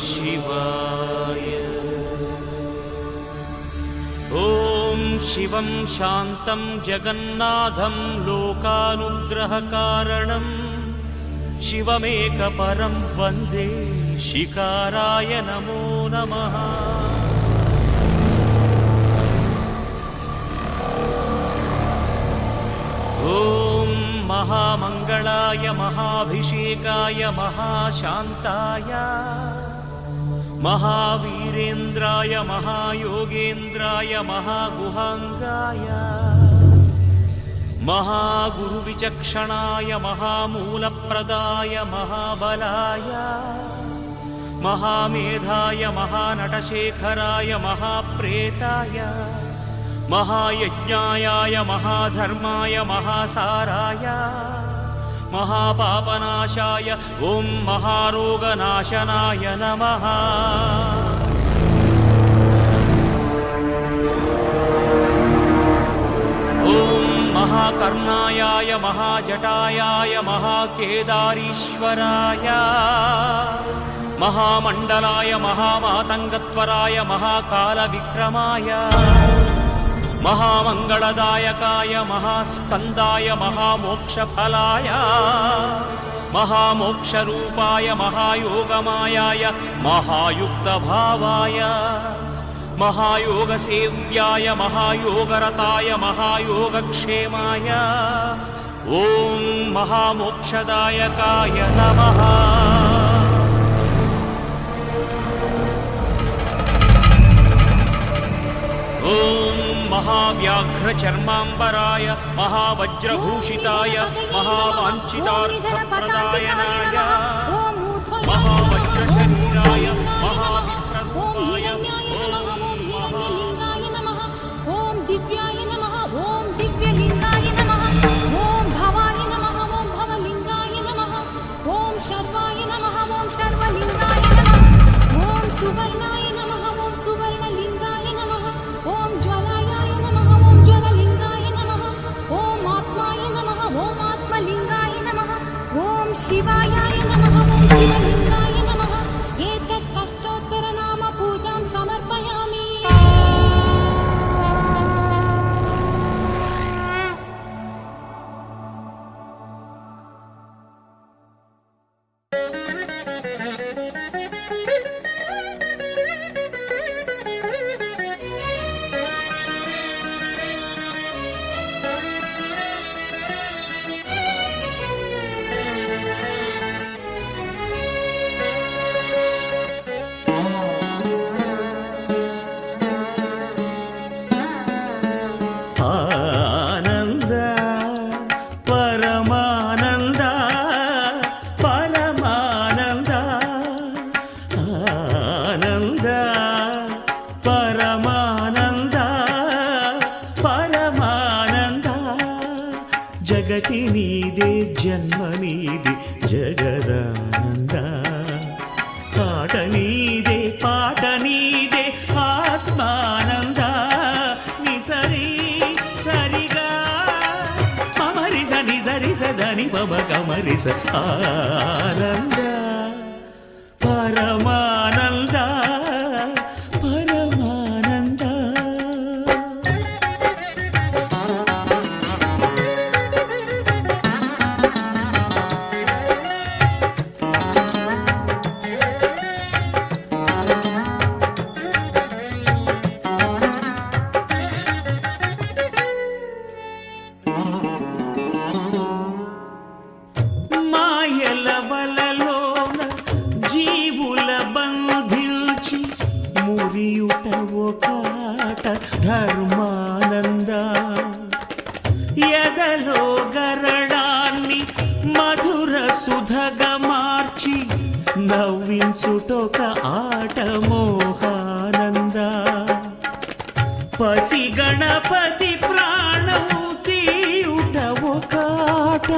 शिवाय। ॐ शिवं शान्तं जगन्नाथं लोकानुग्रहकारणं। शिवमेकपरं वन्दे शिकाराय नमो नमः। ॐ महामङ्गलाय महाभिषेकाय महाशान्ताय महावीरेन्द्राय महायोगेन्द्राय महागुहाङ्गाय महागुरुविचक्षणाय महामूलप्रदाय महाबलाय महामेधाय महानटशेखराय महाप्रेताय महायज्ञायाय महाधर्माय महासाराय महापापनाशाय ॐ महारोगनाशनाय नमः ॐ महाकर्णायाय महाजटायाय महाकेदारीश्वराय महामण्डलाय महामातङ्गत्वराय महाकालविक्रमाय మహామంగళదాయకాయ మహాస్కందాయ మహామోక్షఫలాయ మహామోక్షరూపాయ మహాయోగమాయాయ మహాయుక్తభావాయ మహాయోగసేవ్యాయ మహాయోగరతాయ మహాయోగక్షేమాయ. ఓం మహామోక్షదాయకాయ నమః. महाव्याघ्रचर्माम्बराय महावज्रभूषिताय महावाञ्छितार्थप्रदायनाय महावज्रशरीराय महाविप्ररूपाय జగతి నీదే జన్మ నీది జగదానంద. పాట నీదే పాట నీదే ఆత్మానంద. నిసరి సరిగా. మమరిస నిజరిస ధని మమ కమరిస ఆనంద. పరమా ధర్మానంద ఎదలో గరడాన్ని మధుర సుధగా మార్చి నవ్వించుటొక ఆట మోహానంద. పసి గణపతి ప్రాణము తీయుట ఒక ఆట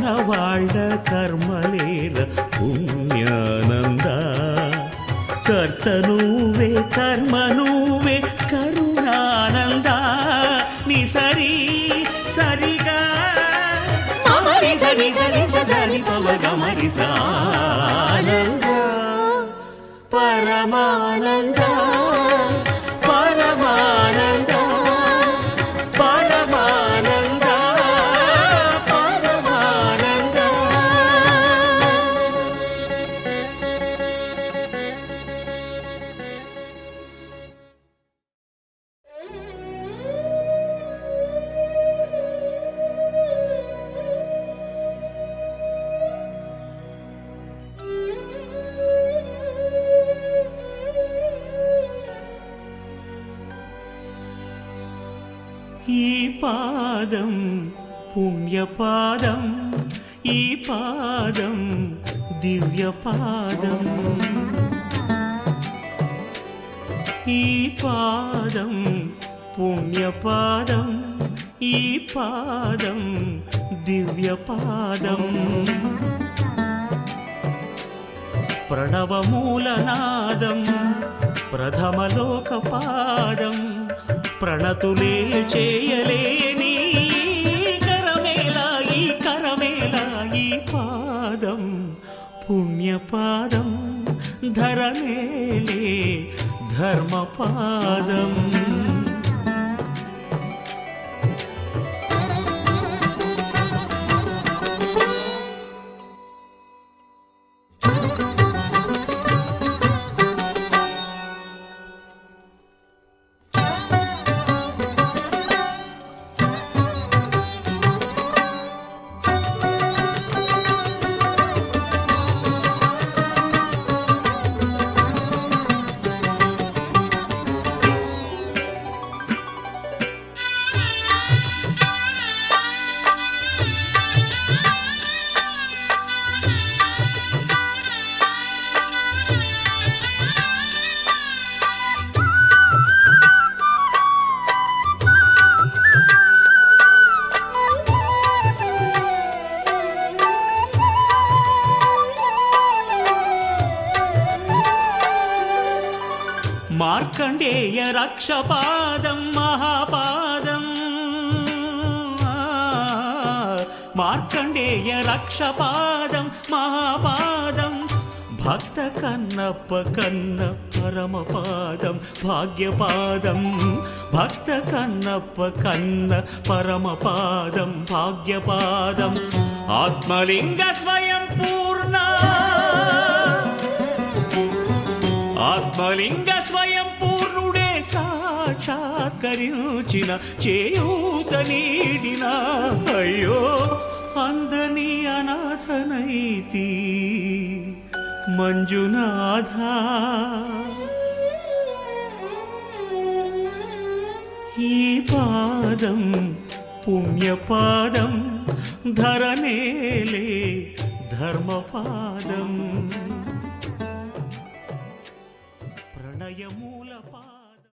ಜೀವನ ವಾಳ್ದ ಕರ್ಮಲೇಲ ಪುಣ್ಯಾನಂದ ಕರ್ತನು పాదం పుణ్యపాదం ఈ పాదం దివ్యపాదం ఈ పాదం పుణ్యపాదం ఈ పాదం దివ్యపాదం ప్రణవమూలనాదం ప్రథమలోకపాదం ప్రణతులే చేయలేని కరమేలాయి కరమేలాయి పాదం పుణ్యపాదం ధరమేలే ధర్మపాదం. మార్కండేయ రక్షపాదం మహాపాదం. మార్కండేయ రక్షపాదం మహాపాదం. భక్త కన్నప్ప కన్న పరమపాదం భాగ్యపాదం. భక్త కన్నప్ప కన్న పరమపాదం భాగ్యపాదం. ఆత్మలింగ స్వయం పూర్ణ. ఆత్మలింగ సాక్షాత్కరించిన చేయూత నీడిన అయ్యో అందని అనాథనైతి మంజునాథ. ఈ పాదం పుణ్యపాదం ధరనేలే ధర్మపాదం.